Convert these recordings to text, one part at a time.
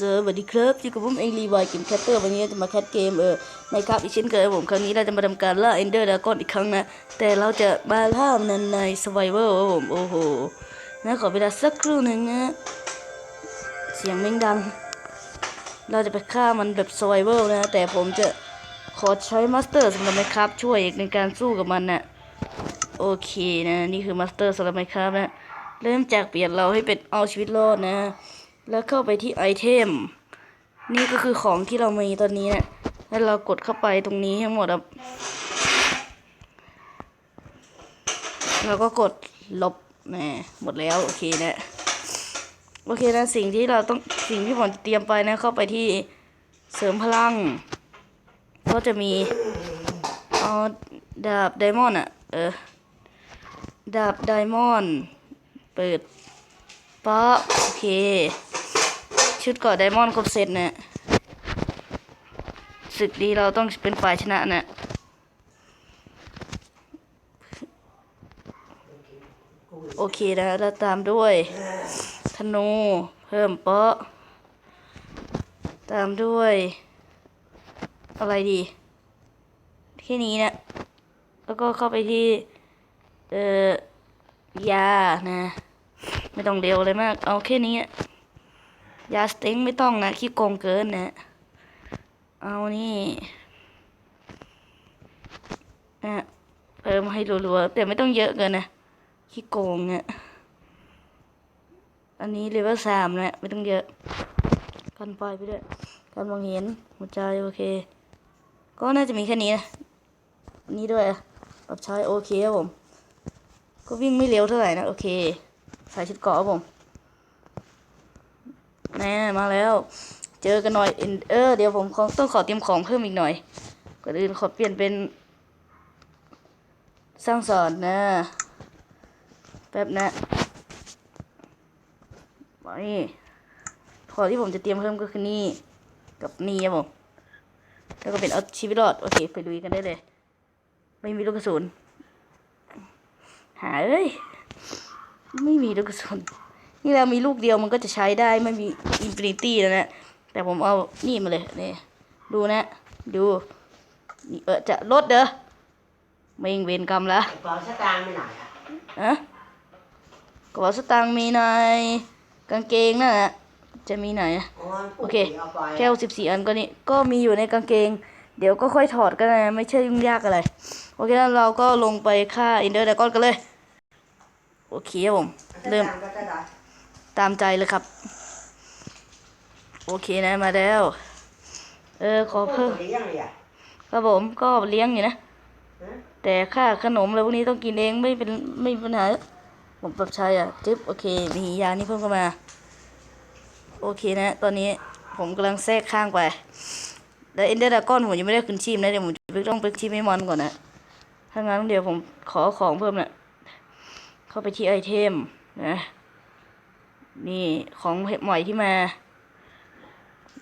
สวัสดีครับอยู่กับผมเองรีวายเกมแคตเตอร์วันนี้จะมาแคทเกมเออในครับอีกเช่นเคยครับผมครั้งนี้เราจะมาทำการล่าเอนเดอร์ดากอนอีกครั้งนะ แต่เราจะมาล่ามันในสไวเวอร์ผมโอ้โหนะขอเวลาสักครู่หนึ่งนะเสียงแม่งดัง เราจะไปฆ่ามันแบบสไวเวอร์นะ แต่ผมจะขอใช้มาสเตอร์สำหรับไมครับช่วยในการสู้กับมันน่ะโอเคนะนี่คือมาสเตอร์สำหรับไมครับนะเริ่มจากเปลี่ยนเราให้เป็นเอาชีวิตรอดนะ แล้วเข้าไปที่ไอเทม นี่ก็คือของที่เรามีตอนนี้นะแล้วเรากดเข้าไปตรงนี้ทั้หมดครับแล้วก็กดลบนะหมดแล้ว โอเคนะโอเคนะสิ่งที่เราต้องสิ่งที่ผมเตรียมไปนะเข้าไปที่เสริมพลัง ก็จะมีเอาดาบไดมอนด์อะ เออ ดาบไดมอนด์เปิดป๊ะโอเค ชุดเกาะไดมอนด์ครบเซตนะศึกนี้เราต้องเป็นฝ่ายชนะนะโอเคนะแล้วตามด้วยธนูเพิ่มเปาะตามด้วย อะไรดีแค่นี้นะแล้วก็เข้าไปที่ เอ่อยานะ ไม่ต้องเร็วเลยมาก เอาแค่นี้อะ ยาสเต็งไม่ต้องนะขี้โกงเกินนะเอานี่นะเพิ่มให้รัวๆแต่ไม่ต้องเยอะเกินนะขี้โกงเนี่ยอันนี้เลเวลสามนะไม่ต้องเยอะกันไฟไปด้วยการมองเห็นหัวใจโอเค ก็น่าจะมีแค่นี้นะนี้ด้วยอะปรับใช้โอเคครับผม ก็วิ่งไม่เร็วเท่าไหร่นะ โอเค ใส่ชุดเกาะครับผม แน่มาแล้ว เจอกันหน่อยเออเดี๋ยวผมต้องขอเตรียมของเพิ่มอีกหน่อยก่อนอื่นขอเปลี่ยนเป็น สร้างสอนนะแป๊บนะนี่ขอที่ผมจะเตรียมเพิ่มก็คือนี่ กับนี่ครับผมแล้วก็เป็นเอาชีวิตรอด โอเค ไปลุยกันได้เลย ไม่มีลูกกระสุนหาเอ้ย ไม่มีลูกกระสุน นี่เรามีลูกเดียวมันก็จะใช้ได้ไม่มีอินฟินิตี้แล้วนะ แต่ผมเอานี่มาเลยนี่ดูนะ ดูนี่เออจะลดเด้อไม่งเวรกรรมละกระเป๋าสตางค์ไปไหนอะอะกระเป๋าสตางค์มีในกางเกงนั่นแหละจะมีไหนอะโอ้ยโอเคเอาไปแค่สิบสี่อันก็นี่ก็มีอยู่ในกางเกง เดี๋ยวก็ค่อยถอดกันนะไม่ใช่ยุ่งยากอะไร โอเคแล้วเราก็ลงไปฆ่าอินเดอร์ดากอนกันเลย โอเคครับผม เริ่มส ตางค์ก็จะได้ตามใจเลยครับ โอเคนะมาแล้ว เออขอเพิ่มเลี้ยงเลยอะครับผมก็เลี้ยงอยู่นะฮะแต่ค่าขนมอะไรพวกนี้ต้องกินเองไม่เป็นไม่มีปัญหาผมปรับใช้อะจึ๊บโอเค มียานี่เพิ่มเข้ามา โอเคนะ ตอนนี้ผมกำลังแทรกข้างไปแล้วเอ็นเดอร์ดากอนผมยังไม่ได้ขึ้นชีพนะเดี๋ยวผมจะไปต้องไปชีพให้มอนก่อนนะถ้างั้นเดี๋ยวผมขอของเพิ่มนะเข้าไปที่ไอเทมนะ นี่ของใหม่ที่มา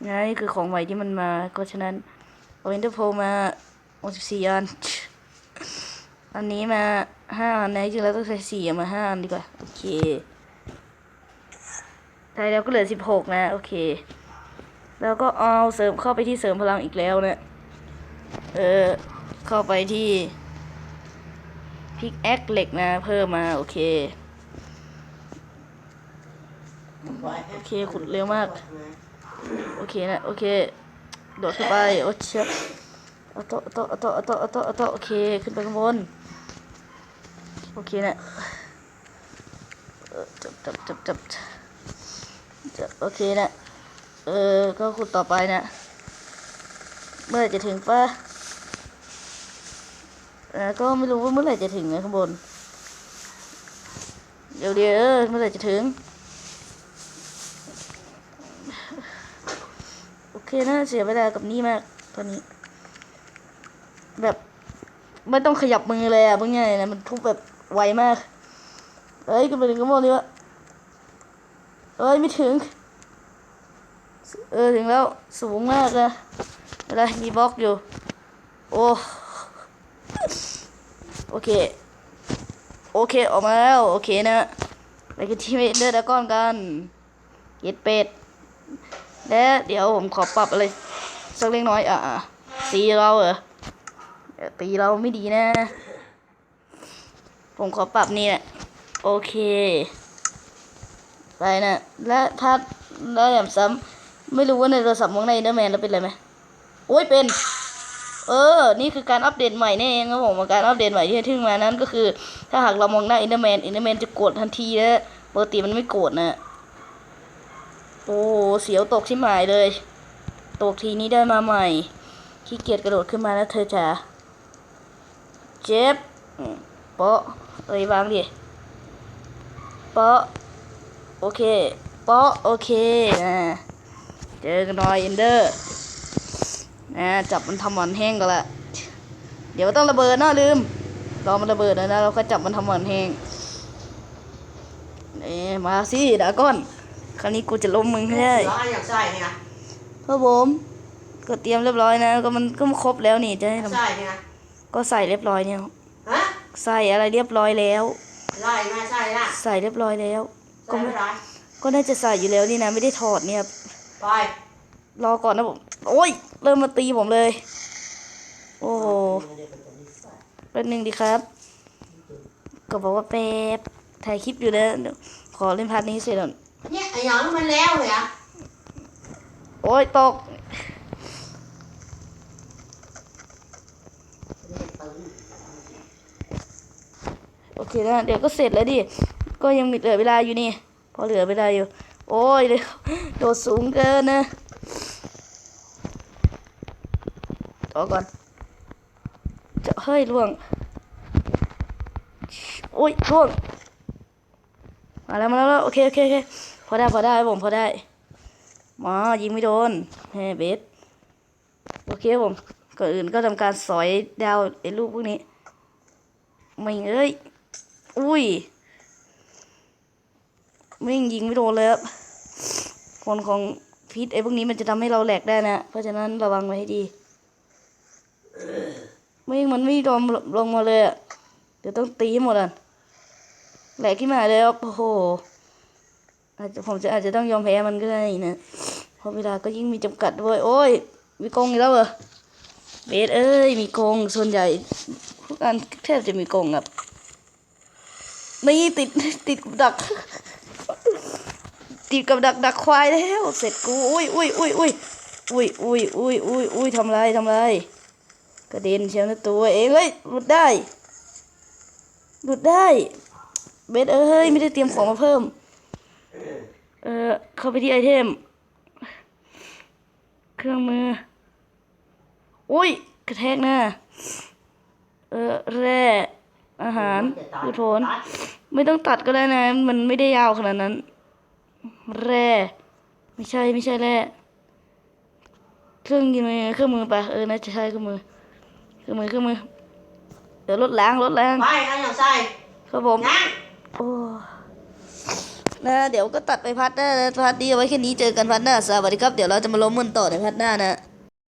นะนี่คือของใหม่ที่มันมา ก็ฉะนั้นเอาเอ็นเดอร์โพมา64อันอันนี้มาห้าอันนะจริงแล้วต้องใช้สี่มาห้าอันดีกว่า โอเคใช่แล้วก็เหลือสิบหกนะ โอเค แล้วก็เอาเสริมเข้าไปที่เสริมพลังอีกแล้วนะเออ เข้าไปที่พิกแอคเหล็กนะ เพิ่มมา โอเค โอเคขุดเร็วมาก โอเคนะ โอเค โดดเข้าไป โอ้เชี่ยเอาโตเอาโตเอาโตเอาโตเอาโตเอาโตโอเค ขึ้นไปข้างบน โอเคนะจับจับจับจับจับ โอเคนะ เออ ก็ขุดต่อไปนะ เมื่อจะถึงปะเออก็ไม่รู้ว่าเมื่อไหร่จะถึงนะข้างบน เดี๋ยวเดี๋ยวเออเมื่อไหร่จะถึง โอเคนะเสียเวลากับนี่มากตอนนี้ แบบไม่ต้องขยับมือเลยอะเพิ่งไงนะมันทุบแบบไวมากเอ้ยขึ้นไปถึงข้างบนดีวะเอ้ยไม่ถึง เออถึงแล้วสูงมากเลยอะไรมีบล็อกอยู่ โอ้โอเค โอเคออกมาแล้ว โอเคนะไปกันที่เดอร์ดากอนกันเย็ดเป็ด และเดี๋ยวผมขอปรับอะไรสักเล็กน้อยอะตีเราเหรอตีเราไม่ดีนะ ผมขอปรับนี่แหละโอเคไปนะและถ้าได้แบบซ้ำไม่รู้ว่าในโทรศัพท์ของในเดอร์แมนแล้วเป็นอะไรไหมโอ้ยเป็น เออ นี่คือการอัปเดตใหม่นี่เองครับผมการอัปเดตใหม่ที่ทึ่งมานั้นก็คือ ถ้าหากเรามองหน้าอินเดอร์แมนอินเดอร์แมนจะโกรธทันทีนะปกติมันไม่โกรธนะ โอ้เสียวตกชิบหายเลย ตกทีนี้ได้มาใหม่ขี้เกียจกระโดดขึ้นมาแล้วเธอจ๋าเจ็บอืมเปาะเอ้ยวางดิเปาะโอเคเปาะโอเคอ่าเจอกันหน่อยเอนเดอร์นะจับมันทำหมันแห้งกันละเดี๋ยวต้องระเบิดนะลืมรอมันระเบิดนะนะเราก็จับมันทำหมันแห้งเอ๊มาสิดาก้อน คราวนี้กูจะล้มมึงให้ได้แล้วอันอยากใส่นี่นะครับผมก็เตรียมเรียบร้อยนะ ก็มันก็ครบแล้วนี่จะให้ทใส่นี่นะำก็ใส่เรียบร้อยเนี่ยฮะใส่อะไรเรียบร้อยแล้วใส่ไม่ใส่ละใส่เรียบร้อยแล้ว ก็ใส่ไม่ไม่ได้ก็น่าจะใส่อยู่แล้วนี่นะไม่ได้ถอดเนี่ยไปรอก่อนนะผมโอ้ยเริ่มมาตีผมเลย โอ้โหแป๊บนึงดีครับ ก็บอกว่าแป๊บถ่ายคลิปอยู่นะเดี๋ยวขอเล่นพาร์ทนี้เสร็จก่อน เนี่ยไอ้หยังมันแล้วเลยอะโอ้ยตกโอเคนะเดี๋ยวก็เสร็จแล้วดิ ก็ยังมีเหลือเวลาอยู่นี่ พอเหลือเวลาอยู่ โอ้ยเดี๋ยวโดดสูงเกินนะต่อก่อน จะเฮ้ยล่วง โอ้ยล่วง มาแล้วมาแล้วโอเคโอเคโอเคพอได้พอได้ผมพอได้มายิงไม่โดนเฮ้เบสโอเคครับผมก่อนอื่นก็ทำการสอยดาวไอ้ลูกพวกนี้ไม่เอ้ยอุ้ยไม่งยิงไม่โดนเลยครับผลของพิษไอ้พวกนี้มันจะทำให้เราแหลกได้นะ เพราะฉะนั้นระวังไว้ให้ดีไม่งมันไม่ยอมลงมาเลยอะเดี๋ยวต้องตีให้หมดอะ แหลกขึ้นมาเลยครับโอ้โหอาจจะผมจะอาจจะต้องยอมแพ้มันก็ได้นะเพราะเวลาก็ยิ่งมีจำกัดด้วย โอ้ย มีกรงอีกแล้วเหรอเบสเอ้ย มีกรงส่วนใหญ่ทุกอันแทบจะมีกรงครับนี่ติดติดกับดัก ติดกับดักดักควายแล้วเสร็จกูอุ้ยอุ้ยอุ้ยอุ้ยอุ้ยอุ้ยอุ้ยอุ้ยอุ้ยทำไรทำไรกระเด็นเชียวนะตัวเองเฮ้ยหลุดได้หลุดได้ เบสเอ้ยไม่ได้เตรียมของมาเพิ่ม เออเข้าไปที่ไอเทม เครื่องมือ อุ้ยกระแทกหน้า เออแร่อาหารผู้โทน ไม่ต้องตัดก็ได้นะ มันไม่ได้ยาวขนาดนั้น แร่ ไม่ใช่ไม่ใช่แร่ เครื่องยิงมือเครื่องมือปะเออน่าจะใช่เครื่องมือ เครื่องมือเครื่องมือ เดี๋ยวลดแรงลดแรงไปอันอยากใส่ครับผมนั่ง โอ้นะเดี๋ยวก็ตัดไปพัดหน้านะพัดนี้เอาไว้แค่นี้เจอกันพัดหน้าสวัสดีครับ เดี๋ยวเราจะมาล้มมันต่อในพัดหน้านะ